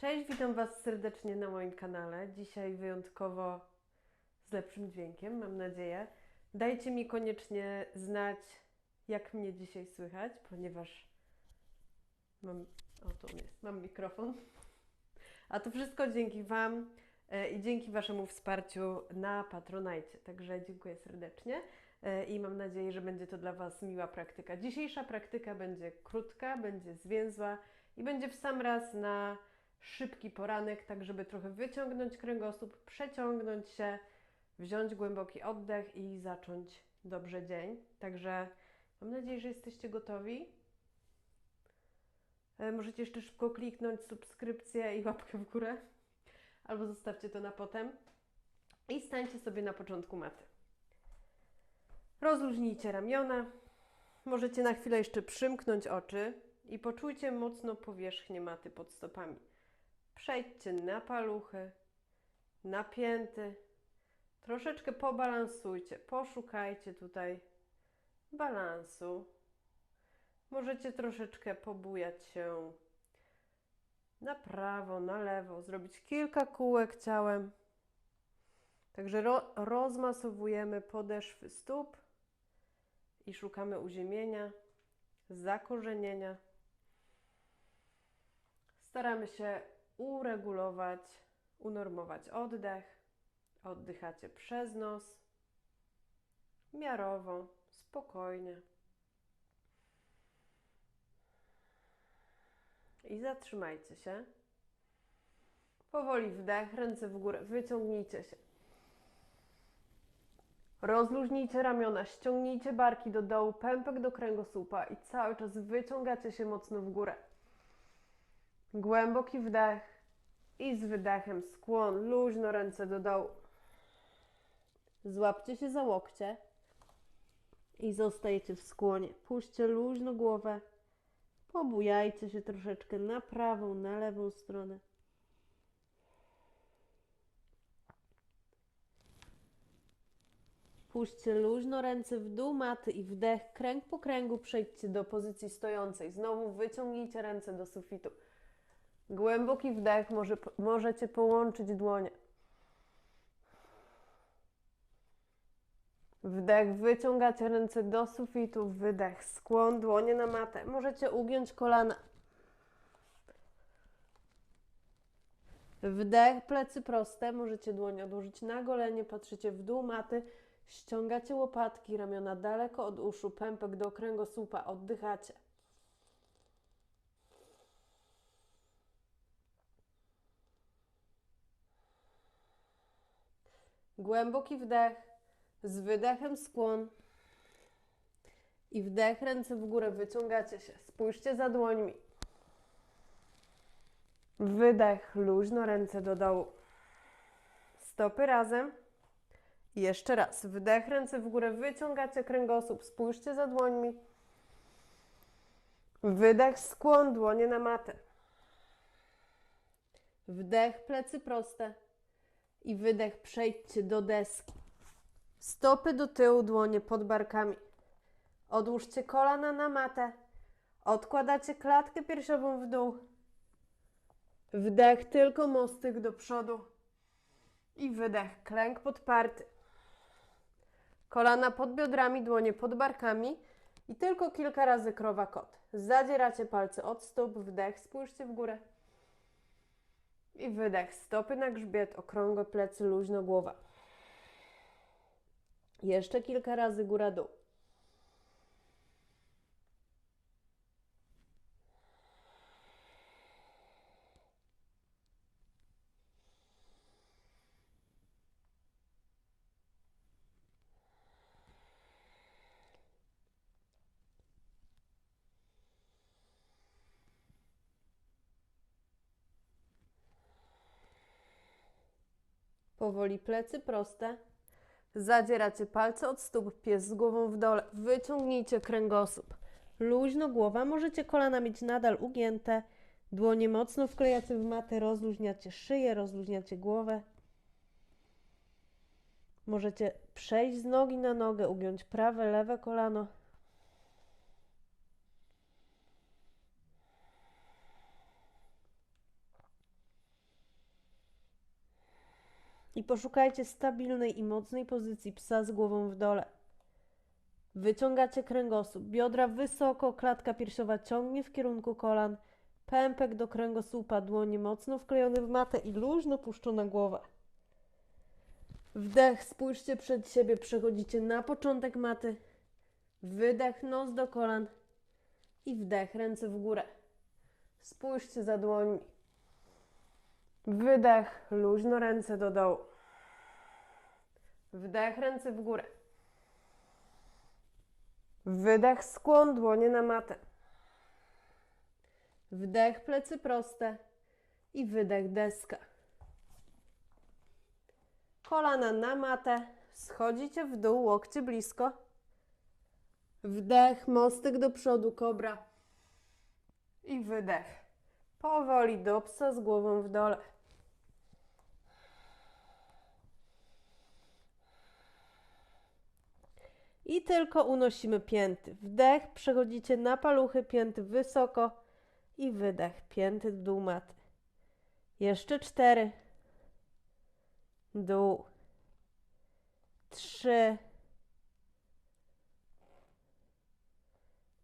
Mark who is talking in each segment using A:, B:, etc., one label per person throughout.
A: Cześć, witam Was serdecznie na moim kanale. Dzisiaj wyjątkowo z lepszym dźwiękiem, mam nadzieję. Dajcie mi koniecznie znać, jak mnie dzisiaj słychać, ponieważ mam. O, tu jest, mam mikrofon. A to wszystko dzięki Wam e, i dzięki Waszemu wsparciu na Patronajcie. Także dziękuję serdecznie e, i mam nadzieję, że będzie to dla Was miła praktyka. Dzisiejsza praktyka będzie krótka, będzie zwięzła i będzie w sam raz na szybki poranek, tak żeby trochę wyciągnąć kręgosłup, przeciągnąć się, wziąć głęboki oddech i zacząć dobrze dzień. Także mam nadzieję, że jesteście gotowi. E, Możecie jeszcze szybko kliknąć subskrypcję i łapkę w górę, albo zostawcie to na potem. I stańcie sobie na początku maty. Rozluźnijcie ramiona. Możecie na chwilę jeszcze przymknąć oczy i poczujcie mocno powierzchnię maty pod stopami. Przejdźcie na paluchy, na pięty. Troszeczkę pobalansujcie, poszukajcie tutaj balansu. Możecie troszeczkę pobujać się na prawo, na lewo, zrobić kilka kółek ciałem. Także ro rozmasowujemy podeszwy stóp i szukamy uziemienia, zakorzenienia. Staramy się uregulować, unormować oddech. Oddychacie przez nos, miarowo, spokojnie. I zatrzymajcie się. Powoli wdech, ręce w górę, wyciągnijcie się. Rozluźnijcie ramiona, ściągnijcie barki do dołu, pępek do kręgosłupa i cały czas wyciągacie się mocno w górę. Głęboki wdech i z wydechem skłon, luźno ręce do dołu. Złapcie się za łokcie i zostajecie w skłonie. Puśćcie luźno głowę. Pobujajcie się troszeczkę na prawą, na lewą stronę. Puśćcie luźno ręce w dół maty i wdech, kręg po kręgu przejdźcie do pozycji stojącej. Znowu wyciągnijcie ręce do sufitu. Głęboki wdech, może, możecie połączyć dłonie. Wdech, wyciągacie ręce do sufitu, wydech, skłon, dłonie na matę. Możecie ugiąć kolana. Wdech, plecy proste, możecie dłonie odłożyć na golenie, patrzycie w dół maty, ściągacie łopatki, ramiona daleko od uszu, pępek do kręgosłupa, oddychacie. Głęboki wdech, z wydechem skłon i wdech, ręce w górę, wyciągacie się. Spójrzcie za dłońmi. Wydech, luźno ręce do dołu. Stopy razem. I jeszcze raz. Wdech, ręce w górę, wyciągacie kręgosłup. Spójrzcie za dłońmi. Wydech, skłon, dłonie na matę. Wdech, plecy proste. I wydech, przejdźcie do deski. Stopy do tyłu, dłonie pod barkami. Odłóżcie kolana na matę. Odkładacie klatkę piersiową w dół. Wdech, tylko mostyk do przodu. I wydech, klęk podparty. Kolana pod biodrami, dłonie pod barkami. I tylko kilka razy krowa kot. Zadzieracie palce od stóp, wdech, spójrzcie w górę. I wydech, stopy na grzbiet, okrągłe plecy, luźno głowa. Jeszcze kilka razy góra-dół. Powoli plecy proste. Zadzieracie palce od stóp, pies z głową w dole. Wyciągnijcie kręgosłup. Luźno głowa, możecie kolana mieć nadal ugięte. Dłonie mocno wklejacie w matę, rozluźniacie szyję, rozluźniacie głowę. Możecie przejść z nogi na nogę, ugiąć prawe, lewe kolano. I poszukajcie stabilnej i mocnej pozycji psa z głową w dole. Wyciągacie kręgosłup, biodra wysoko, klatka piersiowa ciągnie w kierunku kolan, pępek do kręgosłupa, dłonie mocno wklejone w matę i luźno puszczona głowa. Wdech, spójrzcie przed siebie, przechodzicie na początek maty. Wydech, nos do kolan i wdech, ręce w górę. Spójrzcie za dłońmi. Wydech, luźno ręce do dołu. Wdech, ręce w górę. Wydech, skłon, dłonie na matę. Wdech, plecy proste i wydech, deska. Kolana na matę, schodzicie w dół, łokcie blisko. Wdech, mostek do przodu, kobra. I wydech. Powoli do psa z głową w dole. I tylko unosimy pięty. Wdech, przechodzicie na paluchy, pięty wysoko i wydech, pięty dół maty. Jeszcze cztery. Dół. Trzy.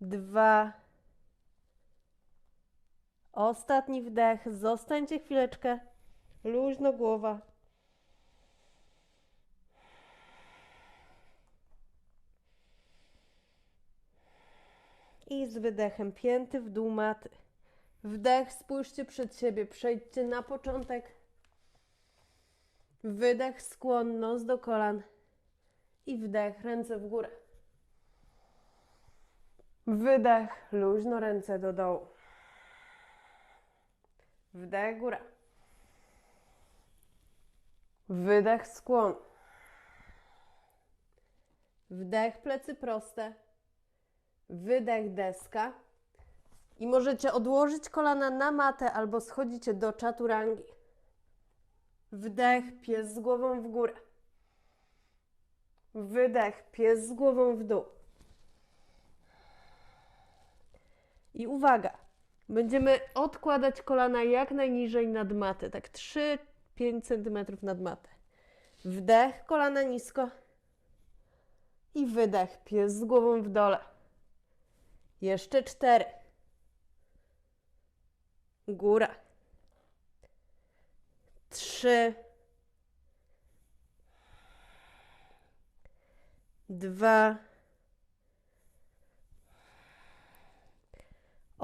A: Dwa. Ostatni wdech. Zostańcie chwileczkę. Luźno głowa. I z wydechem pięty w dół maty. Wdech, spójrzcie przed siebie, przejdźcie na początek. Wydech, skłon, nos do kolan. I wdech, ręce w górę. Wydech, luźno ręce do dołu. Wdech, góra. Wydech, skłon. Wdech, plecy proste. Wydech, deska. I możecie odłożyć kolana na matę albo schodzicie do czaturangi. Wdech, pies z głową w górę. Wydech, pies z głową w dół. I uwaga, będziemy odkładać kolana jak najniżej nad matę, tak 3-5 cm nad matę. Wdech, kolana nisko. I wydech, pies z głową w dole. Jeszcze cztery. Góra. Trzy. Dwa.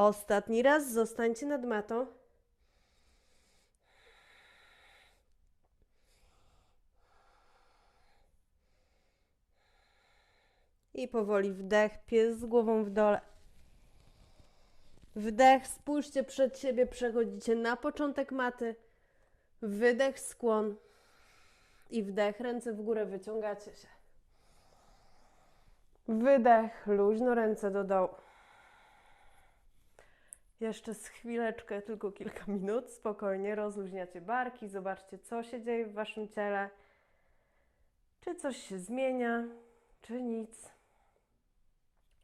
A: Ostatni raz zostańcie nad matą. I powoli wdech, pies z głową w dole. Wdech, spójrzcie przed siebie, przechodzicie na początek maty. Wydech, skłon. I wdech, ręce w górę, wyciągacie się. Wydech, luźno ręce do dołu. Jeszcze z chwileczkę, tylko kilka minut, spokojnie rozluźniacie barki, zobaczcie, co się dzieje w waszym ciele. Czy coś się zmienia, czy nic.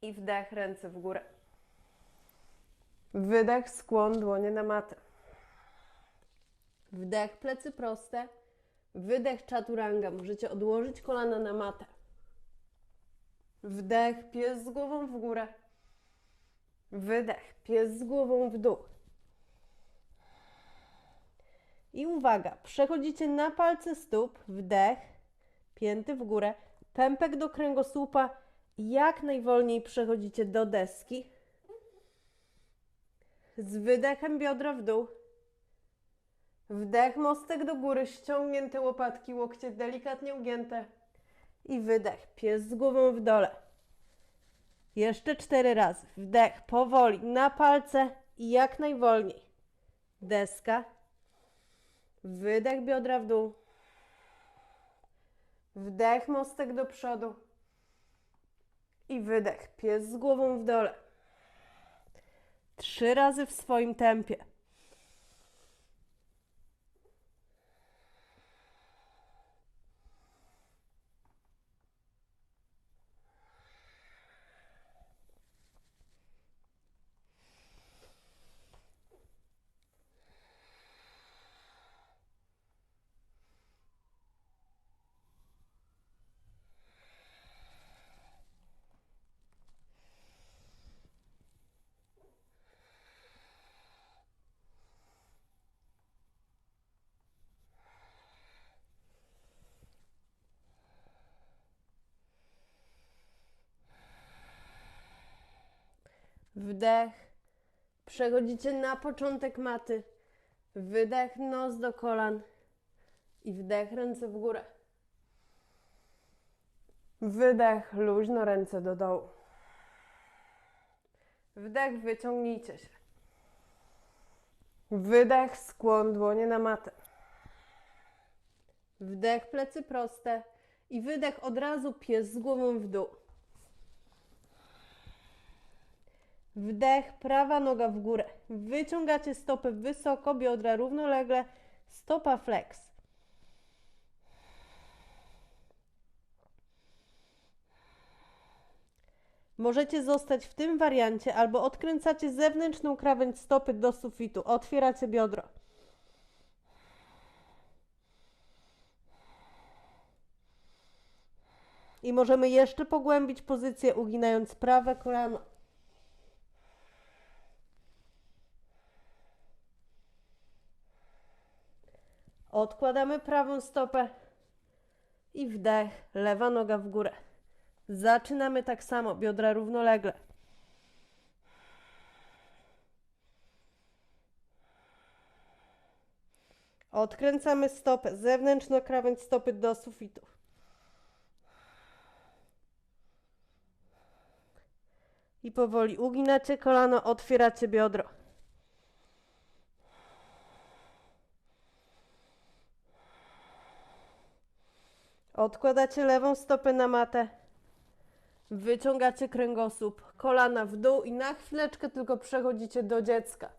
A: I wdech, ręce w górę. Wydech, skłon, dłonie na matę. Wdech, plecy proste. Wydech, czaturanga. Możecie odłożyć kolana na matę. Wdech, pies z głową w górę. Wydech, pies z głową w dół. I uwaga, przechodzicie na palce stóp, wdech, pięty w górę, pępek do kręgosłupa, jak najwolniej przechodzicie do deski. Z wydechem biodra w dół. Wdech, mostek do góry, ściągnięte łopatki, łokcie delikatnie ugięte. I wydech, pies z głową w dole. Jeszcze cztery razy. Wdech, powoli, na palce i jak najwolniej. Deska. Wydech, biodra w dół. Wdech, mostek do przodu. I wydech, pies z głową w dole. Trzy razy w swoim tempie. Wdech. Przechodzicie na początek maty. Wydech, nos do kolan. I wdech, ręce w górę. Wydech, luźno ręce do dołu. Wdech, wyciągnijcie się. Wydech, skłon dłonie na matę. Wdech, plecy proste. I wydech od razu pies z głową w dół. Wdech, prawa noga w górę. Wyciągacie stopę wysoko, biodra równolegle, stopa flex. Możecie zostać w tym wariancie albo odkręcacie zewnętrzną krawędź stopy do sufitu, otwieracie biodro. I możemy jeszcze pogłębić pozycję, uginając prawe kolano. Odkładamy prawą stopę i wdech, lewa noga w górę. Zaczynamy tak samo, biodra równolegle. Odkręcamy stopę, zewnętrzną krawędź stopy do sufitu. I powoli uginacie kolano, otwieracie biodro. Odkładacie lewą stopę na matę. Wyciągacie kręgosłup, kolana w dół i na chwileczkę tylko przechodzicie do dziecka.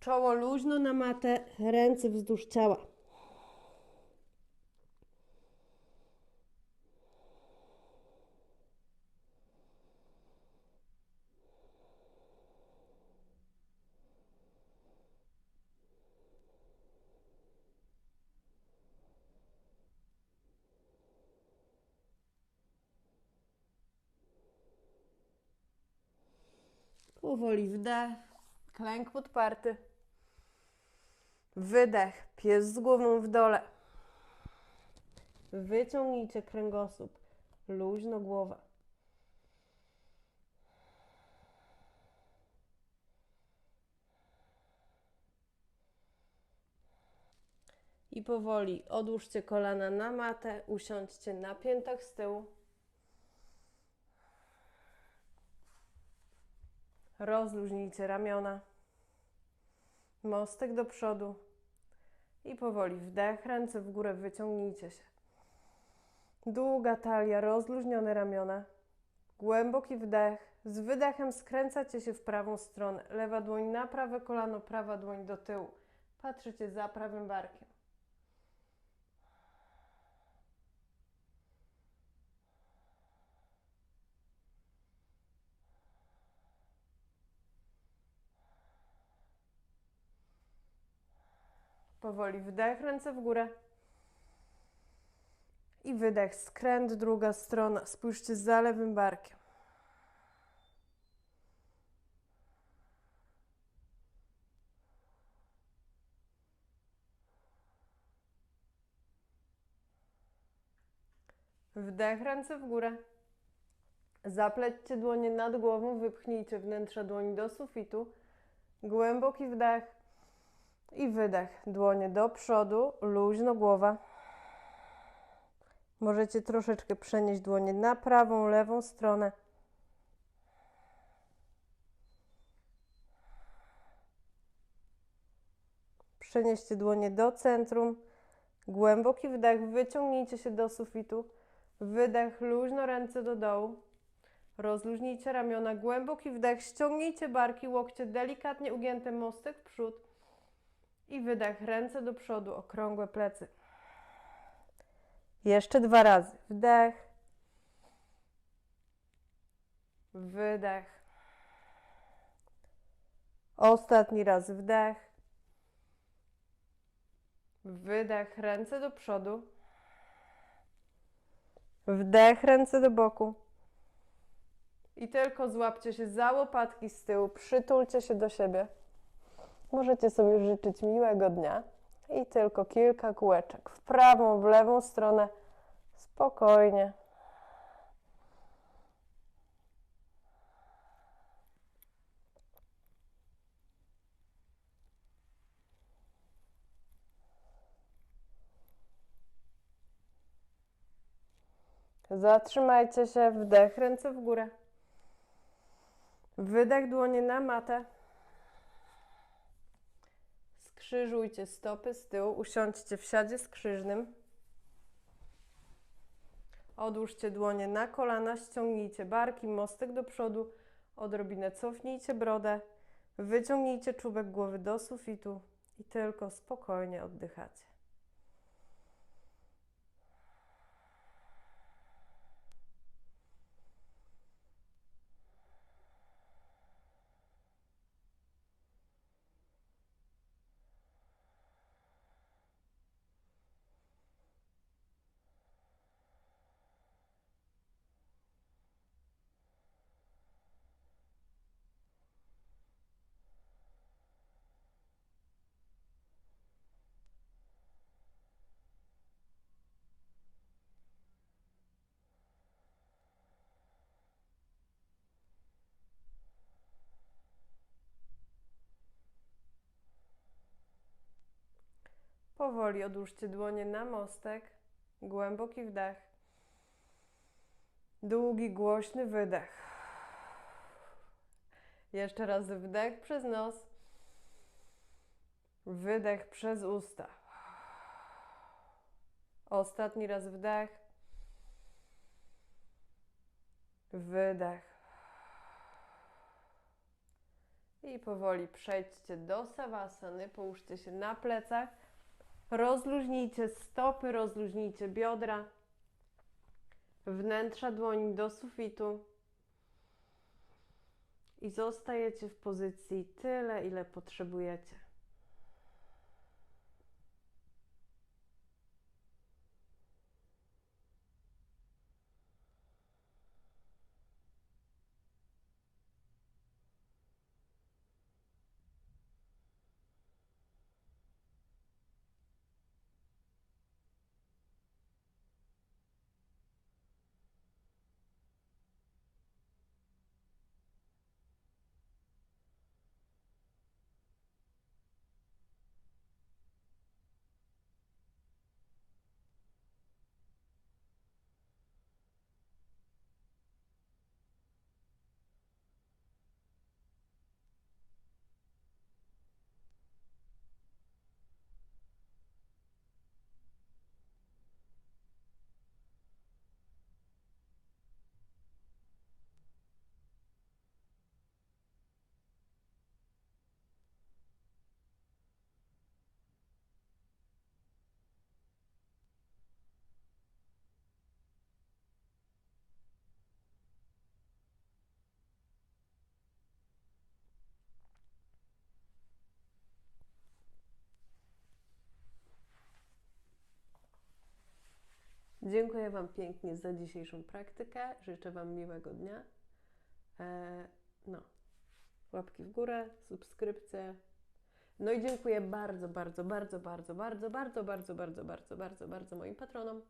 A: Czoło luźno na matę, ręce wzdłuż ciała. Powoli wdech, klęk podparty. Wydech, pies z głową w dole. Wyciągnijcie kręgosłup, luźno głowa. I powoli odłóżcie kolana na matę, usiądźcie na piętach z tyłu. Rozluźnijcie ramiona. Mostek do przodu. I powoli wdech, ręce w górę, wyciągnijcie się. Długa talia, rozluźnione ramiona. Głęboki wdech. Z wydechem skręcacie się w prawą stronę. Lewa dłoń na prawe kolano, prawa dłoń do tyłu. Patrzycie za prawym barkiem. Powoli wdech, ręce w górę. I wydech, skręt, druga strona. Spójrzcie za lewym barkiem. Wdech, ręce w górę. Zaplećcie dłonie nad głową, wypchnijcie wnętrze dłoni do sufitu. Głęboki wdech i wydech. Dłonie do przodu, luźno głowa. Możecie troszeczkę przenieść dłonie na prawą, lewą stronę. Przenieście dłonie do centrum. Głęboki wdech, wyciągnijcie się do sufitu. Wydech, luźno ręce do dołu. Rozluźnijcie ramiona, głęboki wdech, ściągnijcie barki, łokcie delikatnie ugięte, mostek w przód. I wydech, ręce do przodu, okrągłe plecy. Jeszcze dwa razy. Wdech. Wydech. Ostatni raz wdech. Wydech, ręce do przodu. Wdech, ręce do boku. I tylko złapcie się za łopatki z tyłu, przytulcie się do siebie. Możecie sobie życzyć miłego dnia i tylko kilka kółeczek w prawą, w lewą stronę. Spokojnie. Zatrzymajcie się, wdech, ręce w górę. Wydech, dłonie na matę. Skrzyżujcie stopy z tyłu, usiądźcie w siadzie skrzyżnym. Odłóżcie dłonie na kolana, ściągnijcie barki, mostek do przodu, odrobinę cofnijcie brodę, wyciągnijcie czubek głowy do sufitu i tylko spokojnie oddychacie. Powoli odłóżcie dłonie na mostek, głęboki wdech, długi, głośny wydech. Jeszcze raz wdech przez nos, wydech przez usta. Ostatni raz wdech, wydech. I powoli przejdźcie do savasany, połóżcie się na plecach. Rozluźnijcie stopy, rozluźnijcie biodra, wnętrza dłoni do sufitu i zostajecie w pozycji tyle, ile potrzebujecie. Dziękuję Wam pięknie za dzisiejszą praktykę. Życzę Wam miłego dnia. E, no, łapki w górę, subskrypcje. No i dziękuję bardzo, bardzo, bardzo, bardzo, bardzo, bardzo, bardzo, bardzo, bardzo, bardzo, bardzo moim patronom.